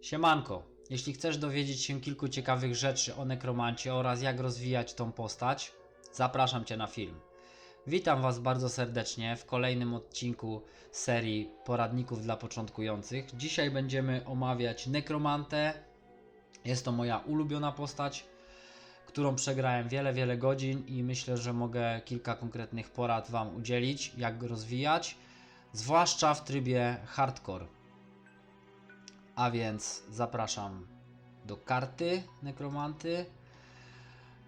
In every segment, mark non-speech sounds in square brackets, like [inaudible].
Siemanko, jeśli chcesz dowiedzieć się kilku ciekawych rzeczy o nekromancie oraz jak rozwijać tą postać, zapraszam Cię na film. Witam Was bardzo serdecznie w kolejnym odcinku serii poradników dla początkujących. Dzisiaj będziemy omawiać nekromantę. Jest to moja ulubiona postać, którą przegrałem wiele, wiele godzin i myślę, że mogę kilka konkretnych porad Wam udzielić, jak go rozwijać, zwłaszcza w trybie hardcore. A więc zapraszam do karty nekromanty.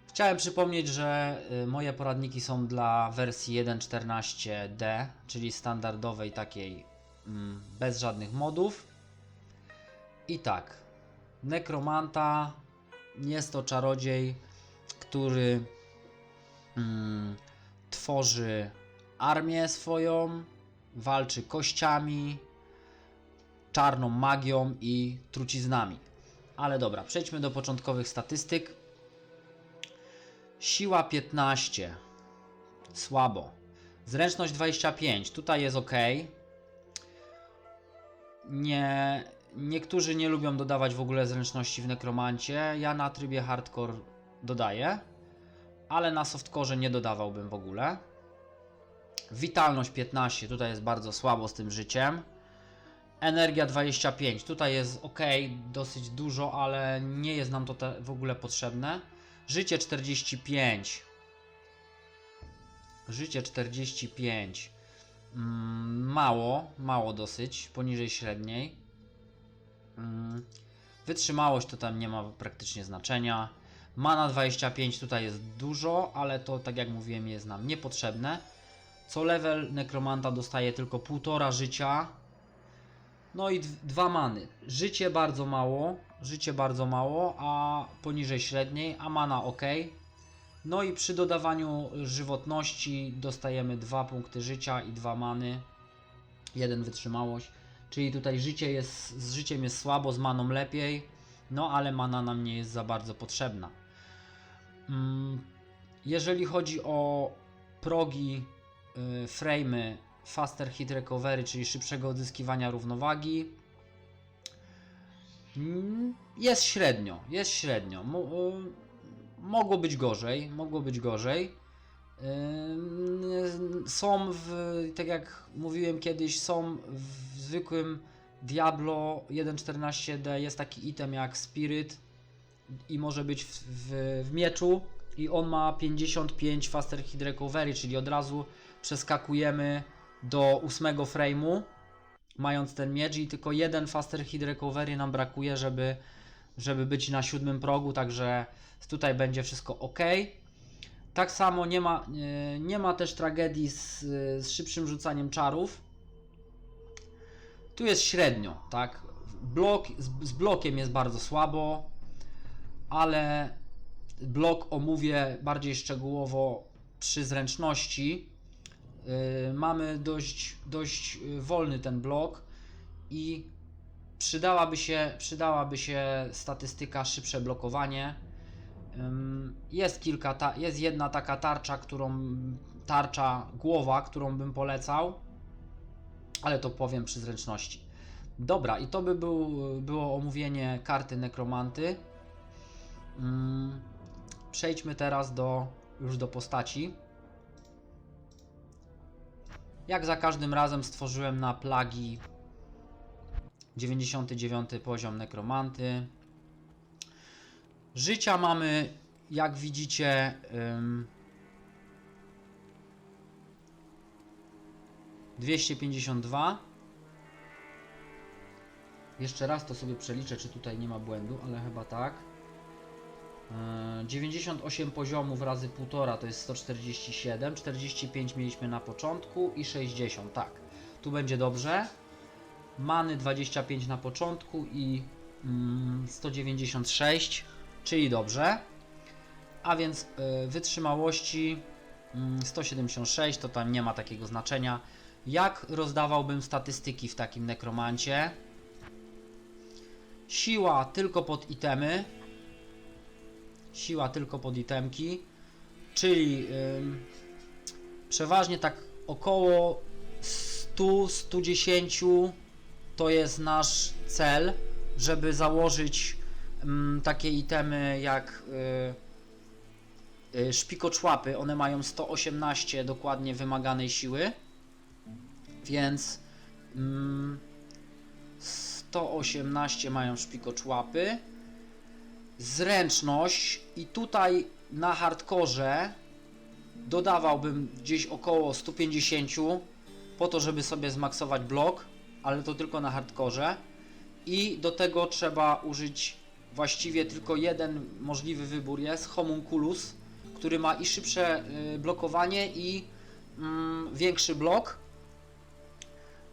Chciałem przypomnieć, że y, moje poradniki są dla wersji 1.14d, czyli standardowej takiej mm, bez żadnych modów. I tak, nekromanta jest to czarodziej, który mm, tworzy armię swoją, walczy kościami, czarną magią i truciznami. Ale dobra, przejdźmy do początkowych statystyk. Siła 15. Słabo. Zręczność 25. Tutaj jest ok. Nie, niektórzy nie lubią dodawać w ogóle zręczności w nekromancie. Ja na trybie hardcore dodaję, ale na softcore nie dodawałbym w ogóle. Witalność 15. Tutaj jest bardzo słabo z tym życiem. Energia 25. Tutaj jest ok, dosyć dużo, ale nie jest nam to w ogóle potrzebne. Życie 45. Życie 45. Mm, mało, mało dosyć, poniżej średniej. Mm, wytrzymałość to tam nie ma praktycznie znaczenia. Mana 25 tutaj jest dużo, ale to tak jak mówiłem jest nam niepotrzebne. Co level nekromanta dostaje tylko półtora życia. No i dwa many. Życie bardzo mało, życie bardzo mało, a poniżej średniej, a mana ok. No i przy dodawaniu żywotności dostajemy dwa punkty życia i dwa many. Jeden wytrzymałość. Czyli tutaj życie jest, z życiem jest słabo, z maną lepiej. No ale mana nam nie jest za bardzo potrzebna. Mm, Jeżeli chodzi o progi, y, frame'y Faster Hit Recovery, czyli szybszego odzyskiwania równowagi. Mm, Jest średnio, jest średnio. Mo- Mogło być gorzej, mogło być gorzej. Są w, tak jak mówiłem kiedyś, są w zwykłym Diablo 1.14d jest taki item jak Spirit i może być w, w, w mieczu i on ma 55 Faster Hit Recovery, czyli od razu przeskakujemy do ósmego frame'u, mając ten miecz i tylko jeden Faster Hit Recovery nam brakuje, żeby, żeby być na siódmym progu, także tutaj będzie wszystko ok. Tak samo nie ma, e, nie ma też tragedii z, z szybszym rzucaniem czarów. Tu jest średnio, tak? Blok, z, z blokiem jest bardzo słabo, ale blok omówię bardziej szczegółowo przy zręczności. Yy, mamy dość, dość yy, wolny ten blok i przydałaby się, przydałaby się statystyka szybsze blokowanie. Jest kilka, ta, jest jedna taka tarcza, którą tarcza głowa, którą bym polecał, ale to powiem przy zręczności. Dobra, i to by był, było omówienie karty nekromanty. Przejdźmy teraz do już do postaci. Jak za każdym razem stworzyłem na plagi 99 poziom nekromanty. Życia mamy, jak widzicie, ym, 252. Jeszcze raz to sobie przeliczę, czy tutaj nie ma błędu, ale chyba tak. Yy, 98 poziomów razy 1,5 to jest 147, 45 mieliśmy na początku i 60, tak. Tu będzie dobrze. Many 25 na początku i mm, 196, czyli dobrze. A więc yy, wytrzymałości mm, 176, to tam nie ma takiego znaczenia. Jak rozdawałbym statystyki w takim nekromancie? Siła tylko pod itemy, siła tylko pod itemki, czyli ym, przeważnie tak około 100-110 to jest nasz cel, żeby założyć takie itemy jak y, y, szpikoczłapy. One mają 118 dokładnie wymaganej siły, więc mm, 118 mają szpikoczłapy. Zręczność i tutaj na hardkorze dodawałbym gdzieś około 150 po to, żeby sobie zmaksować blok, ale to tylko na hardkorze. I do tego trzeba użyć właściwie tylko jeden możliwy wybór jest Homunculus, który ma i szybsze y, blokowanie i mm, większy blok.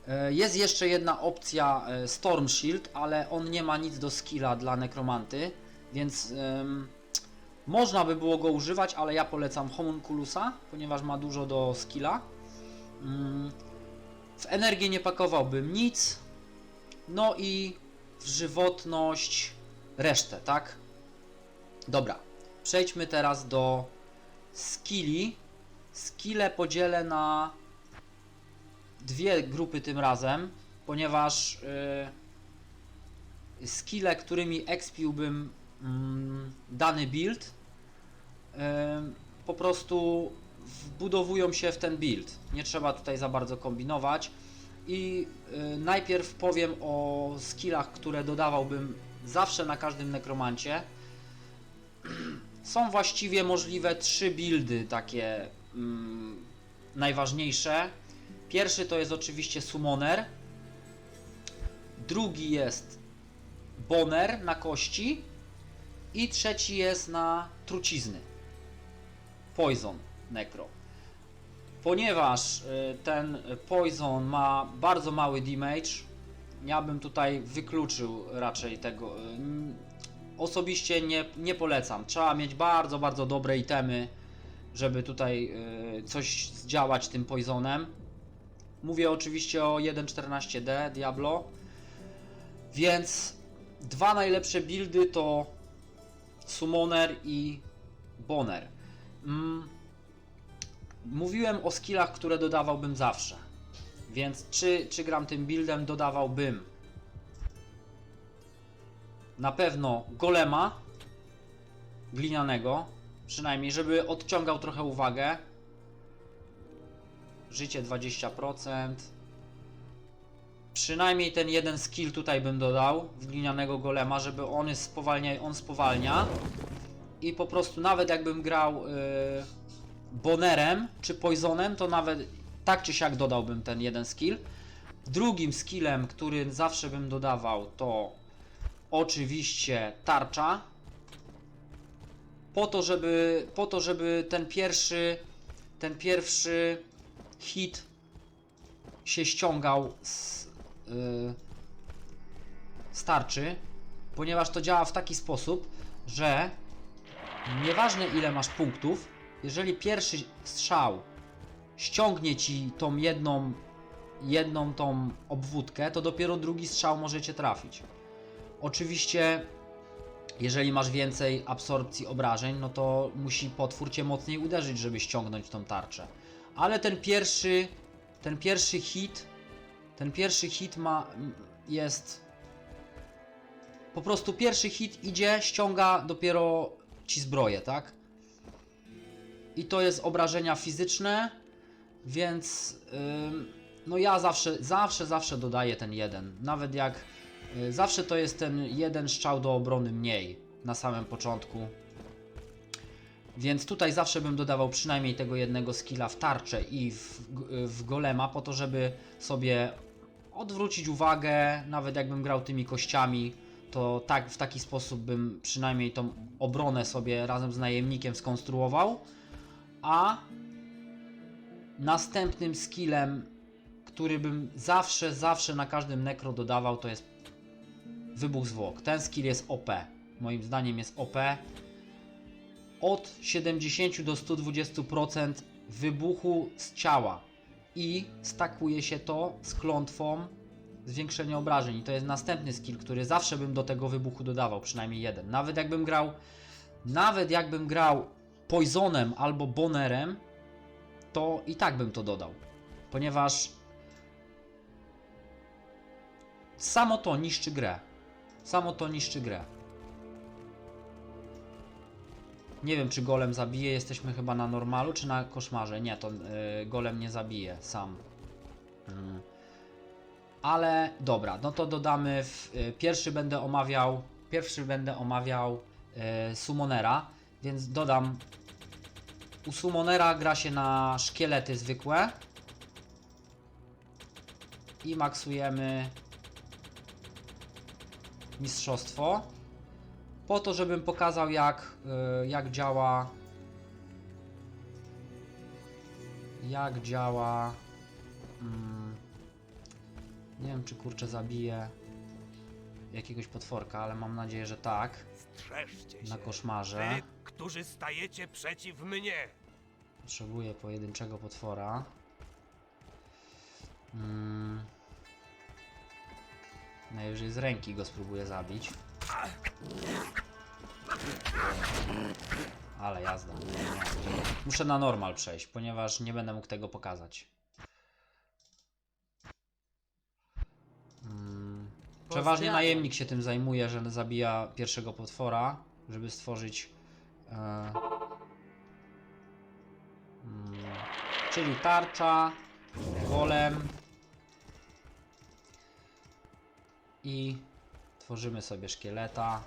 E, Jest jeszcze jedna opcja e, Storm Shield, ale on nie ma nic do skilla dla nekromanty, więc em, można by było go używać, ale ja polecam Homunculusa, ponieważ ma dużo do skilla. Mm, W energię nie pakowałbym nic. No i w żywotność resztę, tak? Dobra, przejdźmy teraz do skilli. Skille podzielę na dwie grupy tym razem, ponieważ yy, skille, którymi expiłbym dany build, po prostu wbudowują się w ten build. Nie trzeba tutaj za bardzo kombinować. I y, najpierw powiem o skillach, które dodawałbym zawsze na każdym nekromancie. [clears throat] Są właściwie możliwe trzy buildy takie mm, najważniejsze. Pierwszy to jest oczywiście Summoner. Drugi jest Boner na kości. I trzeci jest na trucizny. Poison Necro. Ponieważ y, ten Poison ma bardzo mały damage, ja bym tutaj wykluczył raczej tego. y, Osobiście nie, nie polecam. Trzeba mieć bardzo, bardzo dobre itemy, żeby tutaj y, coś zdziałać tym Poisonem. Mówię oczywiście o 1.14D Diablo. Więc dwa najlepsze buildy to Summoner i Boner. Mm, Mówiłem o skillach, które dodawałbym zawsze. Więc czy, czy gram tym buildem, dodawałbym na pewno golema glinianego, przynajmniej, żeby odciągał trochę uwagę. Życie 20%. Przynajmniej ten jeden skill tutaj bym dodał w glinianego golema, żeby on spowalnia, on spowalnia. I po prostu nawet jakbym grał yy, Bonerem czy Poisonem, to nawet tak czy siak dodałbym ten jeden skill. Drugim skillem, który zawsze bym dodawał, to oczywiście tarcza. Po to, żeby, po to, żeby ten pierwszy, ten pierwszy hit się ściągał z, yy, z tarczy, ponieważ to działa w taki sposób, że nieważne ile masz punktów, jeżeli pierwszy strzał ściągnie ci tą jedną, jedną tą obwódkę, to dopiero drugi strzał możecie trafić. Oczywiście, jeżeli masz więcej absorpcji obrażeń, no to musi potwór cię mocniej uderzyć, żeby ściągnąć tą tarczę. Ale ten pierwszy, ten pierwszy hit, ten pierwszy hit ma, jest po prostu pierwszy hit idzie, ściąga dopiero ci zbroję, tak? I to jest obrażenia fizyczne, więc ym, no ja zawsze, zawsze, zawsze dodaję ten jeden. Nawet jak y, zawsze to jest ten jeden strzał do obrony mniej na samym początku. Więc tutaj zawsze bym dodawał przynajmniej tego jednego skilla w tarczę i w, w golema, po to, żeby sobie odwrócić uwagę, nawet jakbym grał tymi kościami, to tak w taki sposób bym przynajmniej tą obronę sobie razem z najemnikiem skonstruował. A następnym skillem, który bym zawsze, zawsze na każdym nekro dodawał, to jest wybuch zwłok. Ten skill jest OP. Moim zdaniem jest OP. Od 70 do 120% wybuchu z ciała i stakuje się to z klątwą zwiększenia obrażeń. I to jest następny skill, który zawsze bym do tego wybuchu dodawał, przynajmniej jeden. Nawet jakbym grał, nawet jakbym grał Poisonem albo Bonerem, to i tak bym to dodał. Ponieważ samo to niszczy grę. Samo to niszczy grę. Nie wiem, czy golem zabije. Jesteśmy chyba na normalu, czy na koszmarze. Nie, to y, golem nie zabije sam. Mm. Ale dobra, no to dodamy. W, y, pierwszy będę omawiał. Pierwszy będę omawiał y, Summonera, więc dodam. U Summonera gra się na szkielety zwykłe. I maksujemy mistrzostwo. Po to, żebym pokazał jak, y, jak działa jak działa mm, nie wiem czy kurczę zabije jakiegoś potworka, ale mam nadzieję, że tak Strzeżcie się. na koszmarze Wy, którzy stajecie przeciw mnie. potrzebuję pojedynczego potwora mm. najwyżej z ręki go spróbuję zabić ale jazda. Nie, nie. Muszę na normal przejść, ponieważ nie będę mógł tego pokazać. Mm. Przeważnie najemnik się tym zajmuje, że zabija pierwszego potwora, żeby stworzyć. E, mm, czyli tarcza, golem i tworzymy sobie szkieleta.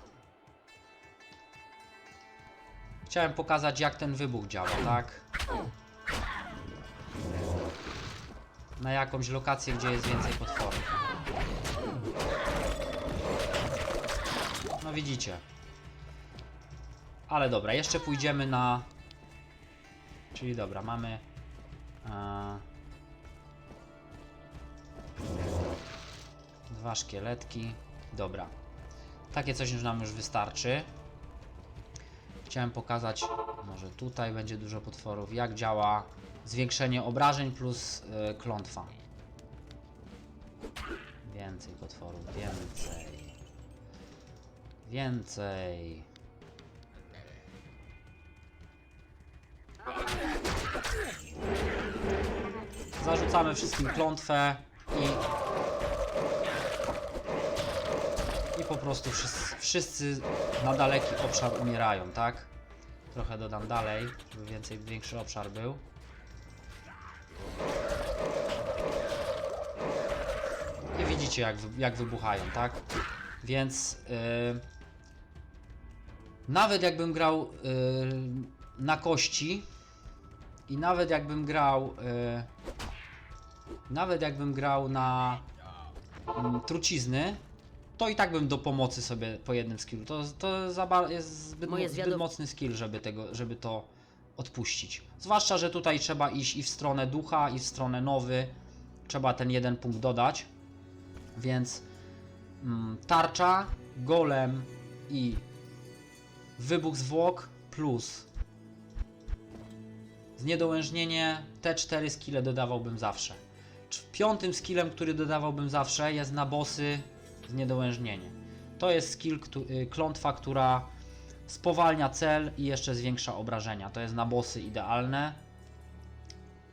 Chciałem pokazać jak ten wybuch działa, tak? Na jakąś lokację, gdzie jest więcej potworów. No widzicie. Ale dobra, jeszcze pójdziemy na... Czyli dobra, mamy... E... Dwa szkieletki. Dobra. Takie coś już nam już wystarczy. Chciałem pokazać, może tutaj będzie dużo potworów, jak działa zwiększenie obrażeń plus y, klątwa. Więcej potworów, więcej. Więcej. Zarzucamy wszystkim klątwę i po prostu wszyscy, wszyscy na daleki obszar umierają, tak? Trochę dodam dalej, żeby więcej, większy obszar był. I widzicie jak, jak wybuchają, tak? Więc yy, nawet jakbym grał yy, na kości i nawet jakbym grał yy, nawet jakbym grał na mm, trucizny, to i tak bym do pomocy sobie po jednym skillu. To, to za ba- jest zbyt, Moje mo- zbyt zwiadu- mocny skill, żeby, tego, żeby to odpuścić. Zwłaszcza, że tutaj trzeba iść i w stronę ducha, i w stronę nowy. Trzeba ten jeden punkt dodać. Więc mm, tarcza, golem i wybuch zwłok plus zniedołężnienie. Te cztery skille dodawałbym zawsze. Cz- Piątym skillem, który dodawałbym zawsze jest na bossy zniedołężnienie. To jest skill, y, klątwa, która spowalnia cel i jeszcze zwiększa obrażenia. To jest na bossy idealne.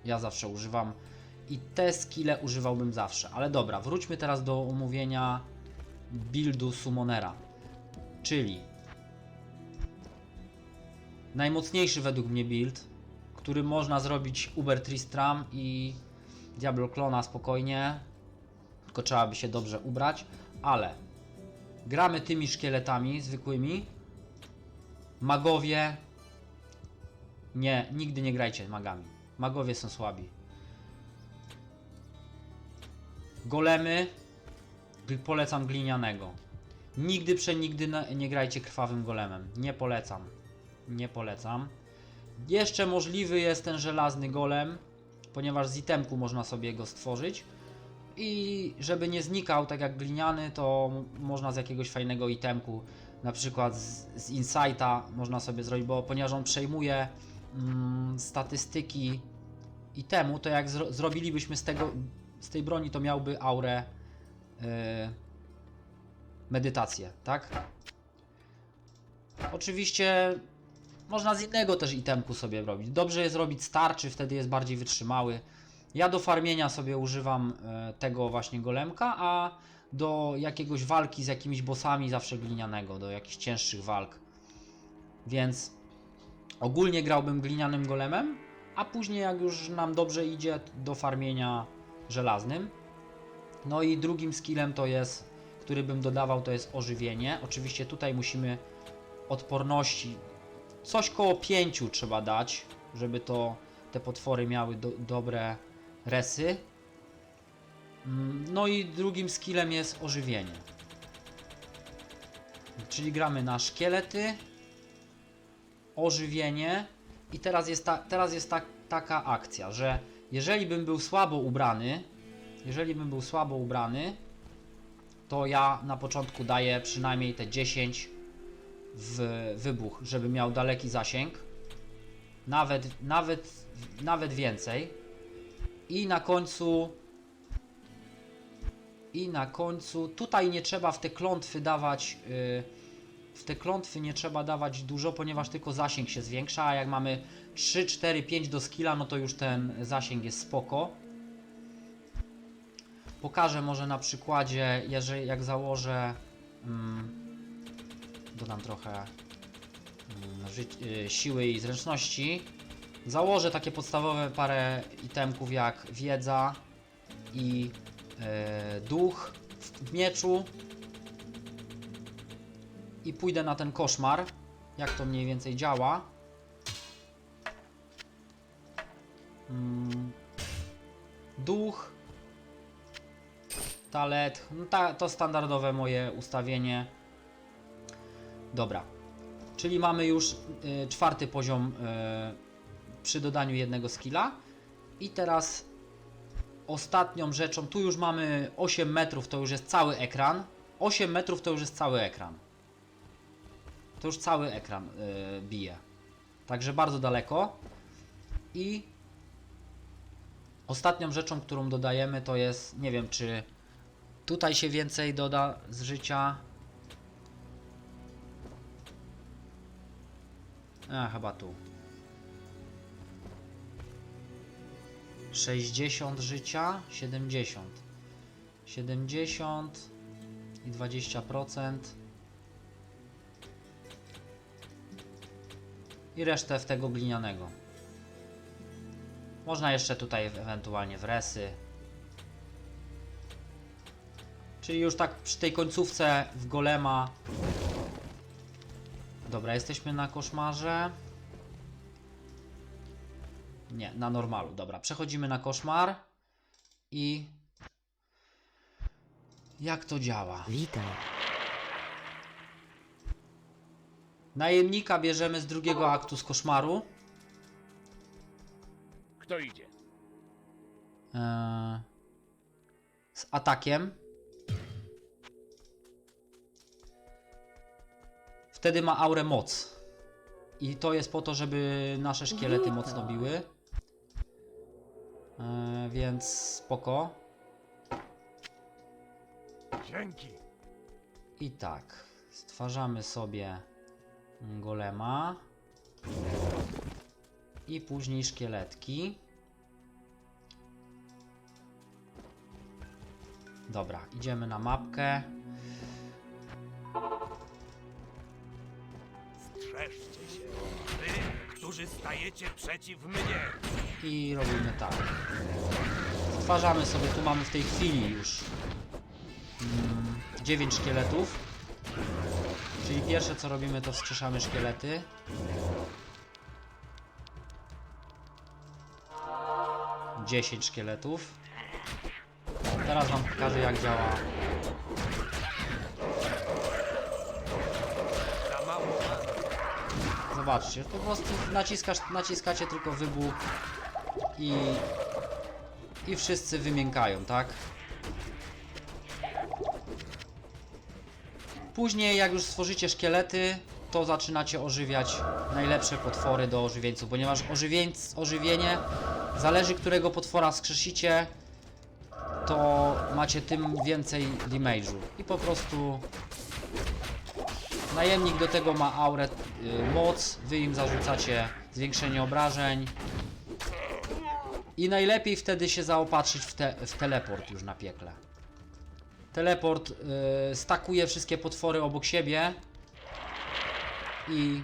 Ja zawsze używam i te skille używałbym zawsze. Ale dobra, wróćmy teraz do omówienia buildu Summonera. Czyli najmocniejszy według mnie build, który można zrobić Uber Tristram i Diablo Clona spokojnie, tylko trzeba by się dobrze ubrać, ale gramy tymi szkieletami zwykłymi. Magowie nie, nigdy nie grajcie magami. Magowie są słabi. Golemy polecam glinianego. Nigdy przenigdy nie grajcie krwawym golemem. Nie polecam. Nie polecam. Jeszcze możliwy jest ten żelazny golem, ponieważ z itemku można sobie go stworzyć. I żeby nie znikał tak jak gliniany, to można z jakiegoś fajnego itemku, na przykład z, z Insighta można sobie zrobić, bo ponieważ on przejmuje mm, statystyki itemu, to jak zro zrobilibyśmy z tego, z tej broni, to miałby aurę yy, medytację, tak? Oczywiście można z innego też itemku sobie robić. Dobrze jest robić starczy, wtedy jest bardziej wytrzymały. Ja do farmienia sobie używam e, tego właśnie golemka, a do jakiegoś walki z jakimiś bossami, zawsze glinianego, do jakichś cięższych walk. Więc ogólnie grałbym glinianym golemem, a później jak już nam dobrze idzie do farmienia żelaznym. No i drugim skillem to jest, który bym dodawał, to jest ożywienie. Oczywiście tutaj musimy odporności coś koło 5 trzeba dać, żeby to te potwory miały do, dobre resy. Mm, No i drugim skillem jest ożywienie. Czyli gramy na szkielety, ożywienie i teraz jest, ta, teraz jest ta, taka akcja, że jeżeli bym był słabo ubrany, jeżeli bym był słabo ubrany, to ja na początku daję przynajmniej te 10 w wybuch, żeby miał daleki zasięg. Nawet, nawet, nawet więcej. I na końcu. I na końcu. Tutaj nie trzeba w te klątwy dawać. Yy, w te klątwy nie trzeba dawać dużo, ponieważ tylko zasięg się zwiększa. A jak mamy 3, 4, 5 do skilla, no to już ten zasięg jest spoko. Pokażę może na przykładzie, jeżeli jak założę. Mm, dodam trochę mm, y, siły i zręczności. Założę takie podstawowe parę itemków jak wiedza i e, duch w, mieczu. I pójdę na ten koszmar, jak to mniej więcej działa. Mm, duch, talet, no ta, to standardowe moje ustawienie. Dobra. Czyli mamy już y, czwarty poziom y, przy dodaniu jednego skilla. I teraz ostatnią rzeczą, tu już mamy 8 metrów, to już jest cały ekran. 8 metrów to już jest cały ekran. To już cały ekran y, bije. Także bardzo daleko. I ostatnią rzeczą, którą dodajemy, to jest, nie wiem czy tutaj się więcej doda z życia. A, chyba tu. 60 życia, 70. 70 i 20%. I resztę w tego glinianego. Można jeszcze tutaj ewentualnie w resy. Czyli już tak przy tej końcówce w golema Dobra, jesteśmy na koszmarze. Nie, na normalu. Dobra, przechodzimy na koszmar. I. Jak to działa? Witaj. Najemnika bierzemy z drugiego aktu z koszmaru. Kto idzie? Eee, z atakiem. Wtedy ma aurę moc. I to jest po to, żeby nasze szkielety mocno biły. Eee, więc spoko. Dzięki. I tak, stwarzamy sobie golema i później szkieletki. Dobra, idziemy na mapkę. Którzy stajecie przeciw mnie. I robimy tak. Stwarzamy sobie, tu mamy w tej chwili już mm, 9 szkieletów. Czyli pierwsze co robimy to wskrzeszamy szkielety. Dziesięć szkieletów. Teraz wam pokażę jak działa. Zobaczcie, to po prostu naciskasz, naciskacie tylko wybuch i, i wszyscy wymiękają, tak? Później jak już stworzycie szkielety, to zaczynacie ożywiać najlepsze potwory do ożywieńców, ponieważ ożywienie, zależy którego potwora skrzesicie, to macie tym więcej damage'u. I po prostu Najemnik do tego ma aurę y, moc, wy im zarzucacie zwiększenie obrażeń. I najlepiej wtedy się zaopatrzyć w, te, w teleport już na piekle. Teleport y, stakuje wszystkie potwory obok siebie i,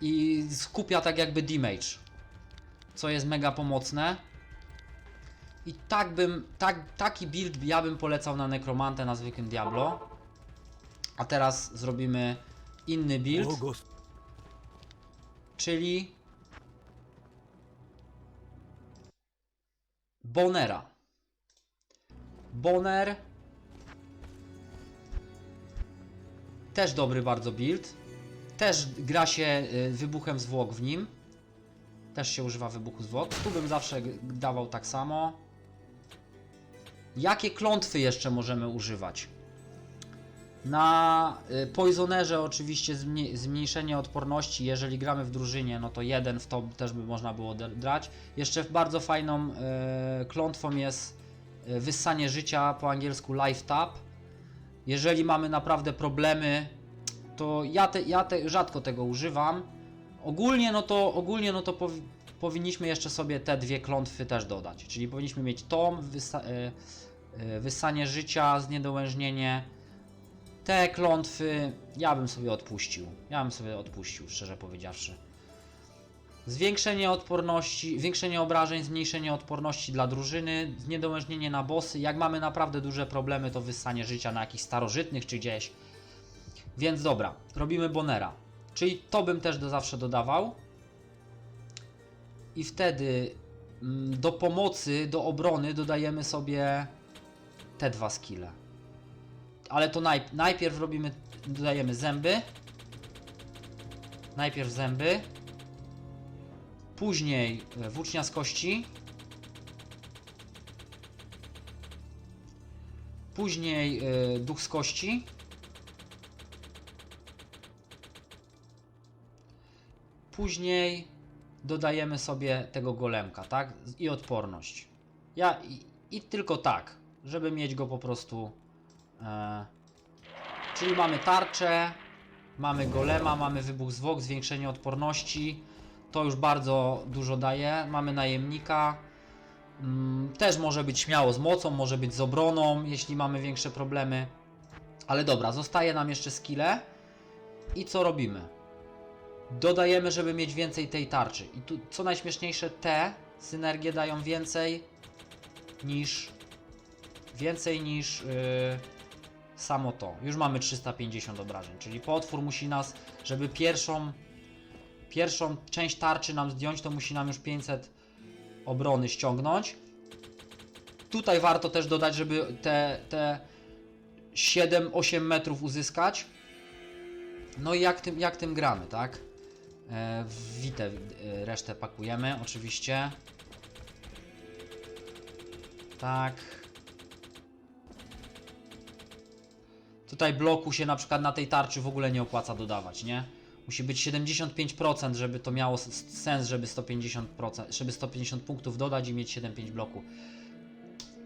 i skupia tak jakby damage, co jest mega pomocne. I tak bym, tak, taki build ja bym polecał na Nekromantę na zwykłym Diablo. A teraz zrobimy inny build, czyli Bonera. Boner też dobry bardzo build. Też gra się y, wybuchem zwłok w nim. Też się używa wybuchu zwłok. Tu bym zawsze dawał tak samo. Jakie klątwy jeszcze możemy używać? Na y, Poisonerze oczywiście zmniej- zmniejszenie odporności, jeżeli gramy w drużynie, no to jeden w to też by można było drać. Jeszcze bardzo fajną y, klątwą jest y, wyssanie życia, po angielsku life tap. Jeżeli mamy naprawdę problemy, to ja, te, ja te, rzadko tego używam. Ogólnie no to, ogólnie no to powi- powinniśmy jeszcze sobie te dwie klątwy też dodać. Czyli powinniśmy mieć tom, wyssa, wyssanie życia, zniedołężnienie. Te klątwy ja bym sobie odpuścił. Ja bym sobie odpuścił, szczerze powiedziawszy. Zwiększenie odporności, zwiększenie obrażeń, zmniejszenie odporności dla drużyny, zniedołężnienie na bossy. Jak mamy naprawdę duże problemy, to wyssanie życia na jakichś starożytnych czy gdzieś. Więc dobra, robimy Bonera. Czyli to bym też do zawsze dodawał. I wtedy mm, do pomocy, do obrony dodajemy sobie te dwa skille. Ale to najp najpierw robimy, dodajemy zęby. Najpierw zęby. Później e, włócznia z kości. Później e, duch z kości. Później dodajemy sobie tego golemka, tak? I odporność. Ja i, i tylko tak, żeby mieć go po prostu. E, czyli mamy tarczę, mamy golema, mamy wybuch zwłok, zwiększenie odporności. To już bardzo dużo daje. Mamy najemnika. Mm, też może być śmiało z mocą, może być z obroną, jeśli mamy większe problemy. Ale dobra, zostaje nam jeszcze skille. I co robimy? Dodajemy, żeby mieć więcej tej tarczy. I tu, co najśmieszniejsze, te synergie dają więcej niż więcej niż yy, samo to. Już mamy 350 obrażeń, czyli potwór musi nas, żeby pierwszą pierwszą część tarczy nam zdjąć, to musi nam już 500 obrony ściągnąć. Tutaj warto też dodać, żeby te, te 7-8 metrów uzyskać. No i jak tym, jak tym gramy, tak? E, w Witę e, resztę pakujemy, oczywiście. Tak. Tutaj bloku się na przykład na tej tarczy w ogóle nie opłaca dodawać, nie? Musi być 75%, żeby to miało sens, żeby 150%, żeby 150 punktów dodać i mieć 7-5 bloku.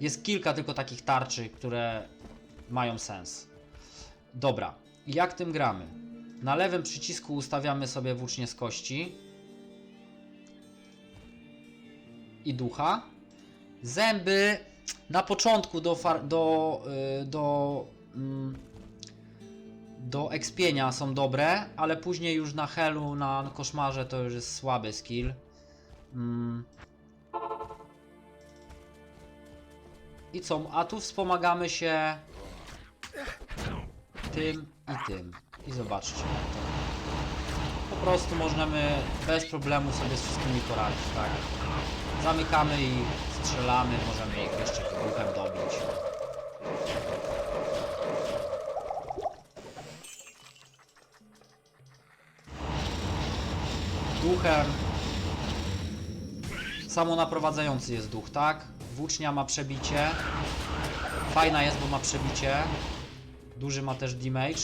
Jest kilka tylko takich tarczy, które mają sens. Dobra, jak tym gramy? Na lewym przycisku ustawiamy sobie włócznie z kości i ducha. Zęby na początku do, do, y, do, mm, do ekspienia są dobre, ale później już na helu, na koszmarze to już jest słaby skill. Mm. I co? A tu wspomagamy się tym i tym. I zobaczcie. Po prostu możemy bez problemu sobie z wszystkimi poradzić, tak? Zamykamy i strzelamy, możemy ich jeszcze ruchem dobić. Duchem. Samonaprowadzający jest duch, tak? Włócznia ma przebicie. Fajna jest, bo ma przebicie. Duży ma też damage.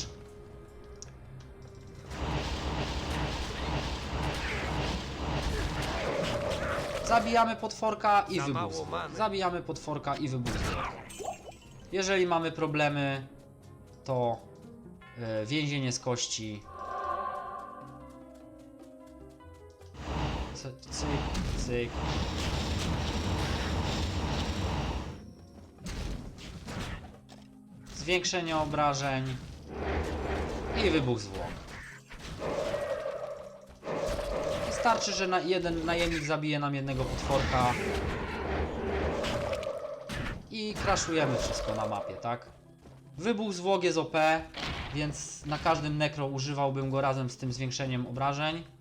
Zabijamy potworka i wybuch. Zabijamy potworka i wybuch. Jeżeli mamy problemy, to e, więzienie z kości. Zwiększenie obrażeń i wybuch zwłok. Wystarczy, że na jeden najemnik zabije nam jednego potworka i kraszujemy wszystko na mapie, tak? Wybuch zwłok jest OP, więc na każdym nekro używałbym go razem z tym zwiększeniem obrażeń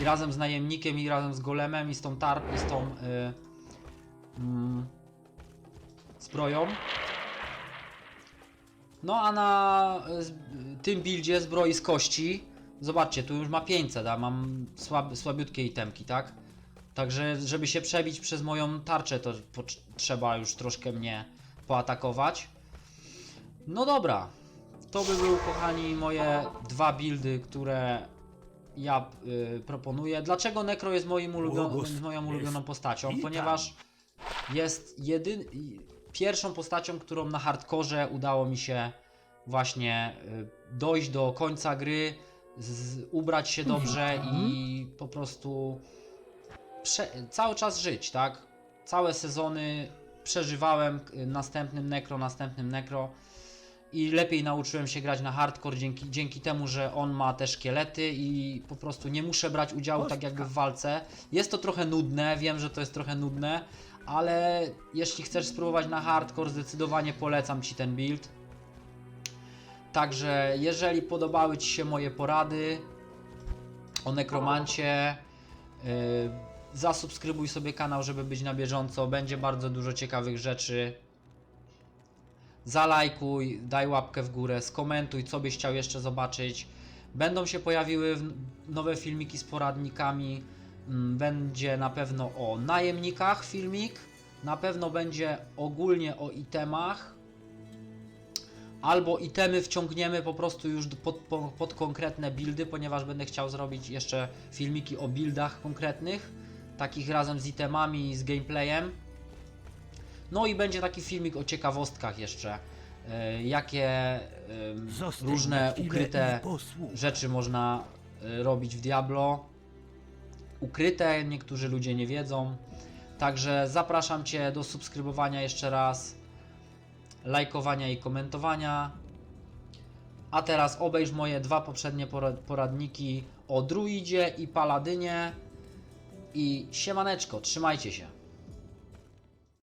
i razem z najemnikiem i razem z golemem i z tą tar z tą y, mm, zbroją. No a na y, z- tym buildzie zbroi z kości, zobaczcie, tu już ma 500, a mam słab, słabiutkie itemki, tak? Także żeby się przebić przez moją tarczę, to trzeba już troszkę mnie poatakować. No dobra, to by były, kochani, moje dwa buildy, które ja y, proponuję. Dlaczego Necro jest moim ulubio Błogos- moją ulubioną jest postacią? witam. Ponieważ jest jedyn... pierwszą postacią, którą na hardkorze udało mi się właśnie y, dojść do końca gry, z, ubrać się dobrze i po prostu prze, cały czas żyć, tak? Całe sezony przeżywałem y, następnym Necro, następnym Necro i lepiej nauczyłem się grać na hardcore dzięki, dzięki temu, że on ma te szkielety i po prostu nie muszę brać udziału tak jakby w walce. Jest to trochę nudne, wiem, że to jest trochę nudne, ale jeśli chcesz spróbować na hardcore, zdecydowanie polecam Ci ten build. Także jeżeli podobały Ci się moje porady o nekromancie, yy, zasubskrybuj sobie kanał, żeby być na bieżąco. Będzie bardzo dużo ciekawych rzeczy. Zalajkuj, daj łapkę w górę, skomentuj, co byś chciał jeszcze zobaczyć. Będą się pojawiły nowe filmiki z poradnikami. Mm, Będzie na pewno o najemnikach filmik. Na pewno będzie ogólnie o itemach. Albo itemy wciągniemy po prostu już pod, po- pod konkretne buildy, ponieważ będę chciał zrobić jeszcze filmiki o buildach konkretnych, takich razem z itemami i z gameplayem. No i będzie taki filmik o ciekawostkach jeszcze, e, jakie Zostań różne ukryte rzeczy można e, robić w Diablo. Ukryte, niektórzy ludzie nie wiedzą. Także zapraszam Cię do subskrybowania jeszcze raz, lajkowania i komentowania. A teraz obejrz moje dwa poprzednie pora- poradniki o druidzie i paladynie. I siemaneczko, trzymajcie się.